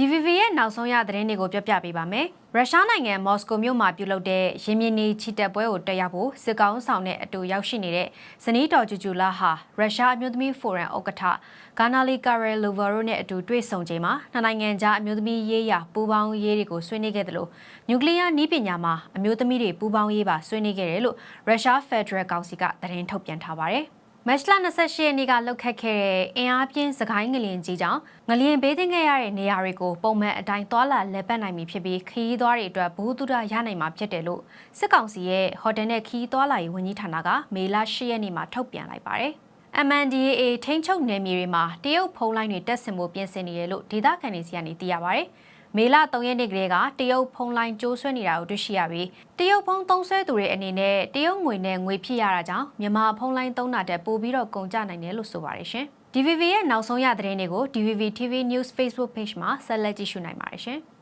DVV ရဲ့နောက်ဆုံးရသတင်းတွေကိုပြောပြပေးပါမယ်။ရုရှားနိုင်ငံမော်စကိုမြို့မှာပြုလုပ်တဲ့ရင်းမြစ်နေချီတက်ပွဲကိုတက်ရောက်ဖို့စစ်ကောင်ဆောင်နဲ့အတူရောက်ရှိနေတဲ့ဇနီးတော်ဂျူဂျူလာဟာရုရှားအမျိုးသမီးဖိုရမ်ဥက္ကဋ္ဌဂါနာလီကာရဲလိုဗာရိုနဲ့အတူတွေ့ဆုံချိန်မှာနှစ်နိုင်ငံကြားအမျိုးသမီးရေးရာပူးပေါင်းရေးတွေကိုဆွေးနွေးခဲ့တယ်လို့နျူကလ িয়ার နည်းပညာမှာအမျိုးသမီးတွေပူးပေါင်းရေးပါဆွေးနွေးခဲ့တယ်လို့ရုရှားဖက်ဒရယ်ကောင်စီကသတင်းထုတ်ပြန်ထားပါတယ်။ မတ်လ28ရက်နေ့ကလှုပ်ခတ်ခဲ့တဲ့အင်အားပြင်းစကိုင်းငလျင်ကြီးကြောင့်ငလျင်ဘေးသင့်ခဲ့ရတဲ့နေရာတွေကိုပုံမှန်အတိုင်းသွာလာလဲပတ်နိုင်ပြီဖြစ်ပြီးခရီးသွားတွေအတွက်ဘ ഹു တုဒရနိုင်မှာဖြစ်တယ်လို့စစ်ကောင်စီရဲ့ဟိုတယ်နဲ့ခရီးသွားလာရေးဝန်ကြီးဌာနကမေလ10ရက်နေ့မှာထုတ်ပြန်လိုက်ပါတယ်။ MNDAA ထိန်းချုပ်နယ်မြေတွေမှာတရုတ်ဖုံးလိုင်းတွေတက်ဆင်ဖို့ပြင်ဆင်နေတယ်လို့ဒေသခံတွေစီကနေသိရပါတယ်။ မေလ3ရက်နေ့ကလေးကတရုတ်ဖုံးလိုင်းကျိုးဆွဲနေတာကိုတွေ့ရှိရပြီးတရုတ်ဖုံးသုံးဆွဲသူတွေအနေနဲ့တရုတ်ငွေနဲ့ငွေဖြစ်ရတာကြောင့်မြန်မာဖုံးလိုင်းသုံးတာတက်ပိုပြီးတော့ကုန်ကျနိုင်တယ်လို့ဆိုပါတယ်ရှင်။ DVV ရဲ့နောက်ဆုံးရသတင်းတွေကို DVV TV News Facebook Page မှာဆက်လက်ကြည့်ရှုနိုင်ပါတယ်ရှင်။